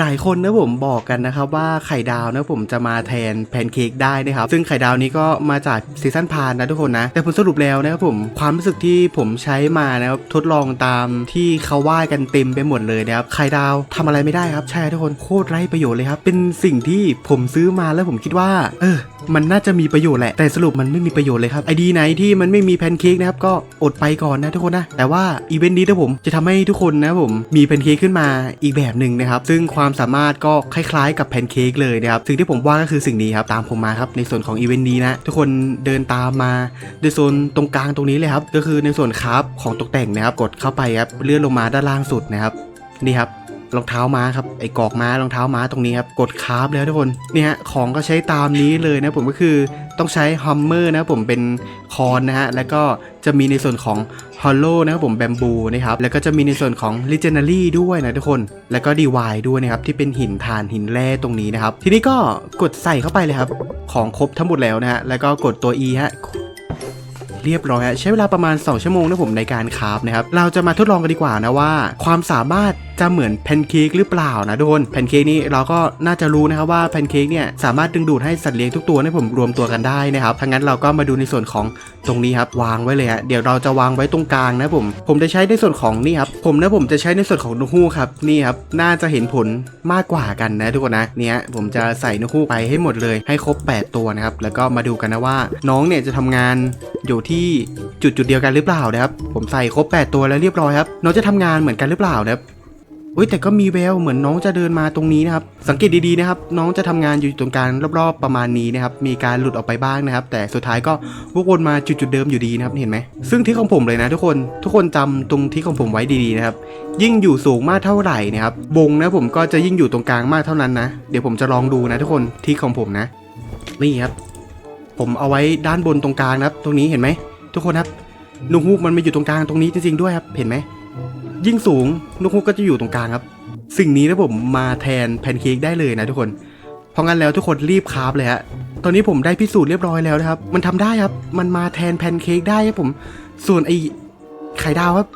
หลายคนนะผมบอกกันนะครับว่าไข่ดาวนะผมจะมาแทนแพนเค้กได้นะครับ ซึ่งไข่ดาวนี้ก็มาจากซีซั่นพานนะทุกคนนะ แต่ผลสรุปแล้วนะครับผมความรู้สึกที่ผมใช้มานะครับทดลองตามที่เขาว่ากันเต็มไปหมดเลยนะครับไข่ดาวทำอะไรไม่ได้ครับใช่ทุกคนโคตรไร้ประโยชน์เลยครับ เป็นสิ่งที่ผมซื้อมาแล้วผมคิดว่า เออมันน่าจะมีประโยชน์แหละ แต่สรุปมันไม่มีประโยชน์เลยครับไอดีไหนที่มันไม่มีแพนเค้กนะครับก็อดไปก่อนนะทุกคนนะแต่ว่าอีเวนต์นี้นะผมจะทำให้ทุกคนนะผมมีแพนเค้กขึ้นมาอีกแบบหนึ่งนะครับซึ่งความความสามารถก็คล้ายๆกับแพนเค้กเลยนะครับสิ่งที่ผมว่าก็คือสิ่งนี้ครับตามผมมาครับในส่วนของอีเวนต์นี้นะทุกคนเดินตามมาในโซนตรงกลางตรงนี้เลยครับก็คือในส่วนคราฟของตกแต่งนะครับกดเข้าไปครับเลื่อนลงมาด้านล่างสุดนะครับนี่ครับ รองเท้าม้าครับไอ้กอกม้ารองเท้าม้าตรงนี้ครับกดคาร์บแล้วทุกคนเนี่ยของก็ใช้ตามนี้เลยนะผมก็คือต้องใช้ฮัมเมอร์นะผมเป็นคอนนะฮะแล้วก็จะมีในส่วนของฮอลโลนะครับผมแบมบูนะครับแล้วก็จะมีในส่วนของลิเจนารี่ด้วยนะทุกคน แล้วก็ดีวายด้วยนะครับที่เป็นหินฐานหินแร่ตรงนี้นะครับ ทีนี้ก็กดใส่เข้าไปเลยครับ ของครบทั้งหมดแล้วนะฮะแล้วก็กดตัว E ฮะเรียบร้อยฮะใช้เวลาประมาณ 2 ชั่วโมงนะผมในการคราฟนะครับเราจะมาทดลองกันดีกว่านะว่า ความสามารถจะเหมือนแพนเค้กหรือเปล่านะทุกคนแพนเค้กนี่เราก็น่าจะรู้นะครับว่าแพนเค้กเนี่ยสามารถดึงดูดให้สัตว์เลี้ยงทุกตัวให้ผมรวมตัวกันได้นะครับทั้งนั้นเราก็มาดูในส่วนของตรงนี้ครับวางไว้เลยฮะเดี๋ยวเราจะวางไว้ตรงกลางนะผม ผมจะใช้ในส่วนของนี่ครับผมนะผมจะใช้ในส่วนของนกฮูกครับนี่ครับน่าจะเห็นผลมากกว่ากันนะทุกคนนะเนี่ยผมจะใส่นกฮูกไปให้หมดเลยให้ครบ 8 ตัวนะครับแล้วก็มาดูกันนะว่าน้องเนี่ยจะทำงานอยู่ที่จุดจุดเดียวกันหรือเปล่านะครับผมใส่ครบ 8 ตัวแล้วเรียบร้อยครับน้องจะทำงานเหมือนกันหรือเปล่านะครับ อุ้ยแต่ก็มีแววเหมือนน้องจะเดินมาตรงนี้นะครับ สังเกตดีๆนะครับ น้องจะทำงานอยู่ตรงกลางรอบๆประมาณนี้นะครับ มีการหลุดออกไปบ้างนะครับ แต่สุดท้ายก็วกวนมาจุดๆเดิมอยู่ดีนะครับ เห็นไหม ซึ่งที่ของผมเลยนะทุกคน ทุกคนจำตรงที่ของผมไว้ดีๆนะครับ ยิ่งอยู่สูงมากเท่าไหร่นะครับ วงนะผมก็จะยิ่งอยู่ตรงกลางมากเท่านั้นนะ เดี๋ยวผมจะลองดูนะทุกคนที่ของผมนะ นี่ครับ ผมเอาไว้ด้านบนตรงกลางนะครับ ตรงนี้เห็นไหมทุกคนครับนกฮูกมันมาอยู่ตรงกลางตรงนี้จริงๆด้วยครับ เห็นไหม ยิ่งสูงนกฮูกก็จะอยู่ตรงกลางครับ สิ่งนี้นะผมมาแทนแพนเค้กได้เลยนะทุกคน เพราะงั้นแล้วทุกคนรีบคราฟเลยฮะตอนนี้ผมได้พิสูจน์เรียบร้อยแล้วนะครับ มันทำได้ครับ มันมาแทนแพนเค้กได้ครับผม ส่วนไอไข่ดาวครับ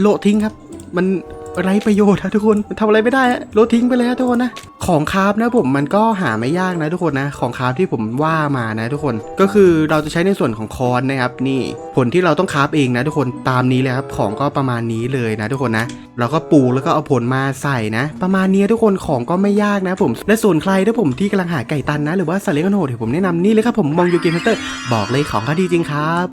โละทิ้งครับ มัน ไรประโยชน์ครับทุกคนมันทำอะไรไม่ได้ฮะโละทิ้งไปเลยครับทุกคนนะของคราฟนะผมมันก็หาไม่ยากนะทุกคนนะของคราฟที่ผมว่ามานะทุกคนก็คือเราจะใช้ในส่วนของคอนนะครับนี่ผลที่เราต้องคราฟเองนะทุกคนตามนี้เลยครับของก็ประมาณนี้เลยนะทุกคนนะเราก็ปูแล้วก็เอาผลมาใส่นะ ประมาณนี้ทุกคนของก็ไม่ยากนะผมและส่วนใครถ้าผมที่กำลังหาไก่ตันนะ หรือว่าสัตว์เลี้ยงกันโหดเดี๋ยวผมแนะนำนี่เลยครับผมมองยูเกมเตอร์บอกเลยของก็ดีจริงครับ